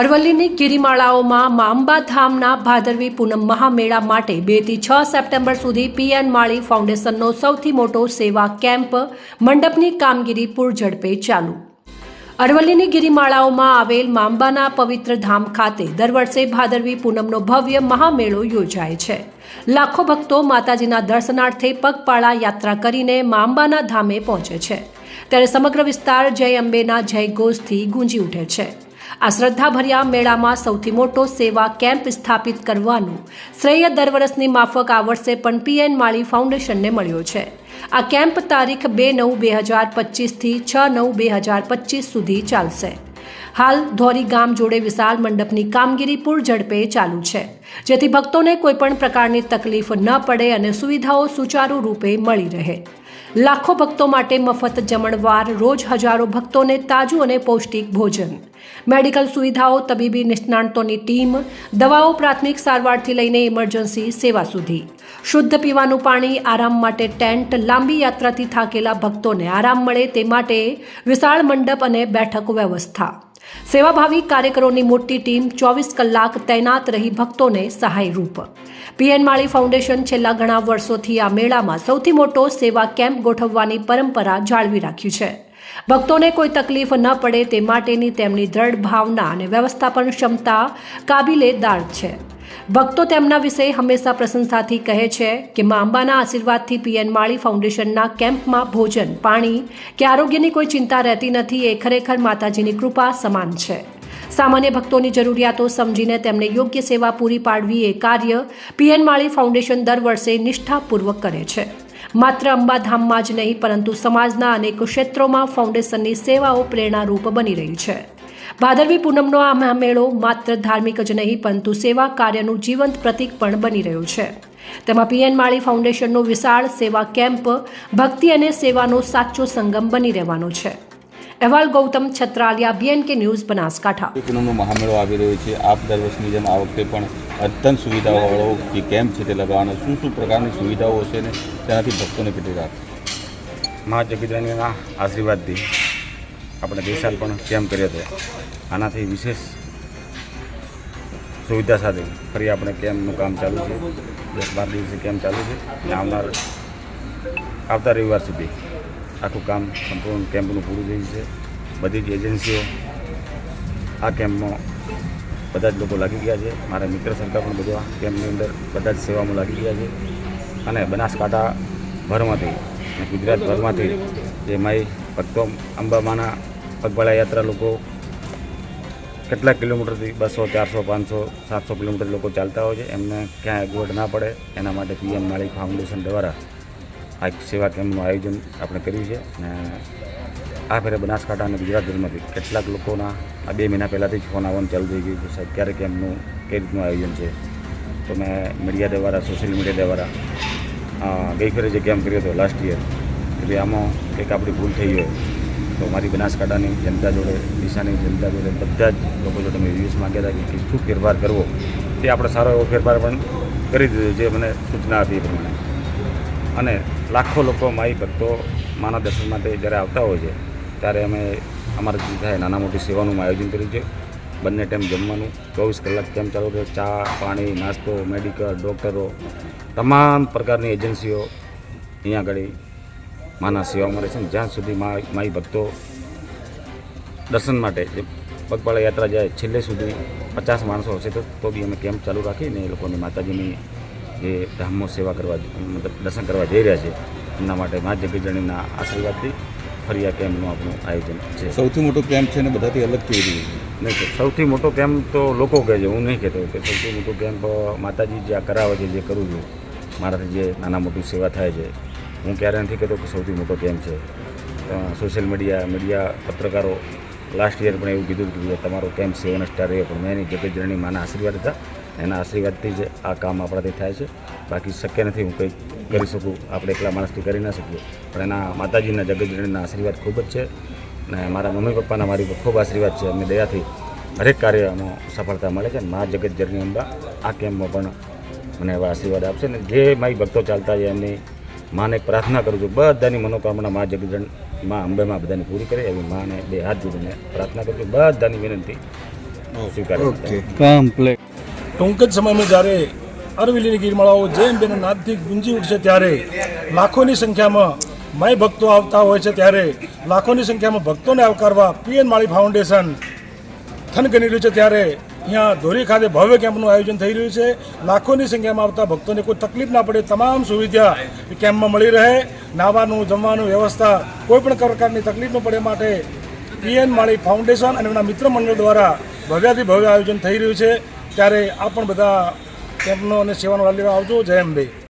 અરવલ્લીની ગિરિમાળાઓમાં માંબા ધામના ભાદરવી પૂનમ મહામેળા માટે બેથી છ સપ્ટેમ્બર સુધી પીએન માળી ફાઉન્ડેશનનો સૌથી મોટો સેવા કેમ્પ મંડપની કામગીરી પૂરઝડપે ચાલુ. અરવલ્લીની ગિરિમાળાઓમાં આવેલ માંબાના પવિત્ર ધામ ખાતે દર વર્ષે ભાદરવી પૂનમનો ભવ્ય મહામેળો યોજાય છે. લાખો ભક્તો માતાજીના દર્શનાર્થે પગપાળા યાત્રા કરીને માંબાના ધામે પહોંચે છે. ત્યારે સમગ્ર વિસ્તાર જય અંબેના જય ઘોષથી ગુંજી ઉઠે છે. આ શ્રદ્ધાભર્યા મેળામાં સૌથી મોટો સેવા કેમ્પ સ્થાપિત કરવાનું શ્રેય દર વર્ષની માફક આ વર્ષે પણ પીએન માળી ફાઉન્ડેશનને મળ્યો છે. આ કેમ્પ તારીખ બે નવ બે હજાર પચીસથી છ નવ બે હજાર પચીસ સુધી ચાલશે. હાલ ધોરી ગામ જોડે વિશાળ મંડપની કામગીરી પૂરઝડપે ચાલુ છે. જેથી ભક્તોને કોઈપણ પ્રકારની તકલીફ ન પડે અને સુવિધાઓ સુચારુ રૂપે મળી રહે. લાખો ભક્તો માટે મફત જમણવાર રોજ હજારો ભક્તોને તાજું અને પૌષ્ટિક ભોજન. મેડિકલ સુવિધાઓ, તબીબી નિષ્ણાંતોની ટીમ, દવાઓ પ્રાથમિક સારવારથી લઈને ઇમરજન્સી સેવા સુધી. શુદ્ધ પીવાનું પાણી, આરામ માટે ટેન્ટ, લાંબી યાત્રાથી થાકેલા ભક્તોને આરામ મળે તે માટે વિશાળ મંડપ અને બેઠક વ્યવસ્થા. સેવાભાવી કાર્યકરોની મોટી ટીમ ચોવીસ કલાક તૈનાત રહી ભક્તોને સહાયરૂપ. પીએન માળી ફાઉન્ડેશન છેલ્લા ઘણા વર્ષોથી આ મેળામાં સૌથી મોટો સેવા કેમ્પ ગોઠવવાની પરંપરા જાળવી રાખ્યું છે. ભક્તોને કોઈ તકલીફ ન પડે તે માટેની તેમની દ્રઢ ભાવના અને વ્યવસ્થાપન ક્ષમતા કાબિલે દાળ છે. ભક્તો તેમના વિશે હંમેશા પ્રશંસાથી કહે છે કે મા અંબાના આશીર્વાદથી પીએન માળી ફાઉન્ડેશનના કેમ્પમાં ભોજન, પાણી કે આરોગ્યની કોઈ ચિંતા રહેતી નથી એ ખરેખર માતાજીની કૃપા સમાન છે. સામાન્ય ભક્તોની જરૂરિયાતો સમજીને તેમને યોગ્ય સેવા પૂરી પાડવી એ કાર્ય પીએન માળી ફાઉન્ડેશન દર વર્ષે નિષ્ઠાપૂર્વક કરે છે. માત્ર અંબાધામમાં જ નહીં, પરંતુ સમાજના અનેક ક્ષેત્રોમાં ફાઉન્ડેશનની સેવાઓ પ્રેરણારૂપ બની રહી છે. ભાદરવી પૂનમનો આ મહામેળો માત્ર ધાર્મિક જ નહીં, પરંતુ સેવા કાર્યનું જીવંત પ્રતીક પણ બની રહ્યું છે. તેમાં પીએન માળી ફાઉન્ડેશનનો વિશાળ સેવા કેમ્પ, ભક્તિ અને સેવાનો સાચો સંગમ બની રહેવાનો છે. અહેવાલ ગૌતમ છત્રાલિયા બીએનકે ન્યૂઝ બનાસકાંઠા. પૂનમનો મહામેળો આવી રહ્યો છે. આપ દર વર્ષની જેમ આ વખતે પણ અદ્યતન સુવિધાઓવાળો જે કેમ્પ છે તે લગાવવાનો શું શું પ્રકારની સુવિધાઓ હશે ને તેનાથી ભક્તોને કેટલી રાહત? મા જગીદાનીના આશીર્વાદથી આપણે દેશાલ પણ કેમ્પ કર્યો હતો આનાથી વિશેષ સુવિધા સાથે ફરી આપણે કેમ્પનું કામ ચાલુ છે? દસ બાર દિવસે કેમ્પ ચાલુ છે? અને આવનાર આવતા રવિવાર સુધી આખું કામ સંપૂર્ણ કેમ્પનું પૂરું થયું છે. બધી જ એજન્સીઓ આ કેમ્પમાં બધા જ લોકો લાગી ગયા છે. મારા મિત્ર સરકાર પણ બધા કેમ્પની અંદર બધા જ સેવામાં લાગી ગયા છે. અને બનાસકાંઠા ભરમાંથી અને ગુજરાત ભરમાંથી જે માઈ ભક્તો અંબામાના પગપાળા યાત્રા લોકો કેટલાક કિલોમીટરથી બસો, ચારસો, પાંચસો, સાતસો કિલોમીટર લોકો ચાલતા હોય છે. એમને ક્યાંય અગવડ ના પડે. એના માટે પીએમ માળી ફાઉન્ડેશન દ્વારા આ એક સેવા કેમ્પનું આયોજન આપણે કર્યું છે અને આ ફેરે બનાસકાંઠા અને ગુજરાતભરમાંથી કેટલાક લોકોના આ બે મહિના પહેલાંથી જ ફોન આવવાનું ચાલુ થઈ ગયું છે. સાહેબ ક્યારે કેમ્પનું કઈ રીતનું આયોજન છે? તો મેં મીડિયા દ્વારા, સોશિયલ મીડિયા દ્વારા ગઈ ફેરે જે કેમ્પ કર્યો હતો લાસ્ટ યર એટલે આમાં કંઈક આપણી ભૂલ થઈ હોય તો મારી બનાસકાંઠાની જનતા જોડે દિશાની જનતા જોડે બધા જ લોકો જોડે મેં રિવ્યુઝ માગ્યા હતા કે શું ફેરફાર કરવો, તે આપણે સારો એવો ફેરફાર પણ કરી દીધો જે મને સૂચના આપી એ પ્રમાણે. અને લાખો લોકો માઈ ભક્તો માના દર્શન માટે જ્યારે આવતા હોય છે, ત્યારે અમે અમારા જે નાના મોટી સેવાનું આયોજન કર્યું છે. બંને ટાઈમ જમવાનું, ચોવીસ કલાક કેમ્પ ચાલુ રહે ચા, પાણી, નાસ્તો, મેડિકલ, ડૉક્ટરો, તમામ પ્રકારની એજન્સીઓ અહીંયા આગળ માના સેવા મળે છે જ્યાં સુધી મા, માઈ ભક્તો દર્શન માટે પગપાળા યાત્રા જાય, છેલ્લે સુધી પચાસ માણસો હશે તો બી અમે કેમ્પ ચાલુ રાખીને એ લોકોની માતાજીની જે ધામમાં સેવા કરવા મતલબ દર્શન કરવા જઈ રહ્યા છે. એમના માટે મા જગતજણીના આશીર્વાદથી ફરી આ કેમ્પનું આપણું આયોજન છે. સૌથી મોટો કેમ્પ છે ને બધાથી અલગ કેવી રીતે? નહીં સૌથી મોટો કેમ્પ તો લોકો કહે છે હું નહીં કહેતો કે સૌથી મોટો કેમ્પ માતાજી જે આ કરાવે છે જે કરું છું મારાથી જે નાના મોટી સેવા થાય છે હું ક્યારે નથી કહેતો કે સૌથી મોટો કેમ્પ છે. સોશિયલ મીડિયા મીડિયા પત્રકારો લાસ્ટ યર પણ એવું કીધું કે તમારો કેમ્પ સેવન સ્ટાર રહ્યો પણ મેં એની જગતજનની માના આશીર્વાદ હતા એના આશીર્વાદથી જ આ કામ આપણાથી થાય છે. બાકી શક્ય નથી હું કંઈક કરી શકું. આપણે એકલા માણસથી કરી ના શકીએ. પણ એના માતાજીના જગતજનીના આશીર્વાદ ખૂબ જ છે. અને મારા મમ્મી પપ્પાના મારી પર ખૂબ આશીર્વાદ છે. અમે દયાથી હરેક કાર્યમાં સફળતા મળે છે. અને મા જગતજનની અંબા આ કેમ્પમાં પણ મને એવા આશીર્વાદ આપશે. ને જે મારી ભક્તો ચાલતા છે એમની માને એક પ્રાર્થના કરું છું. બધાની મનોકામના મા જગજન મા અંબેમાં બધાની પૂરી કરે. એવી માને બે હાથ જોડીને પ્રાર્થના કરું છું. બધાની વિનંતી સ્વીકાર. ઓકે. કમ્પ્લેટ ટૂંક જ સમયમાં જ્યારે અરવિલીની ગીરમાળાઓ જૈન બેન નાદથી ગુંજી ઉઠશે ત્યારે લાખોની સંખ્યામાં માય ભક્તો આવતા હોય છે ત્યારે લાખોની સંખ્યામાં ભક્તોને આવકારવા પીએન માળી ફાઉન્ડેશન થનગની રહ્યું છે ત્યારે અહીંયા ધોરી ખાતે ભવ્ય કેમ્પનું આયોજન થઈ રહ્યું છે. લાખોની સંખ્યામાં આવતા ભક્તોને કોઈ તકલીફ ના પડે, તમામ સુવિધા કેમ્પમાં મળી રહે. નાવાનું જમવાનું વ્યવસ્થા કોઈ પણ પ્રકારની તકલીફ ન પડે માટે પીએન માળી ફાઉન્ડેશન અને એમના મિત્ર મંડળ દ્વારા ભવ્યાથી ભવ્ય આયોજન થઈ રહ્યું છે. ત્યારે આ પણ બધા કેમ્પનો અને સેવાનો લાભ લેવા આવજો. જય અંબે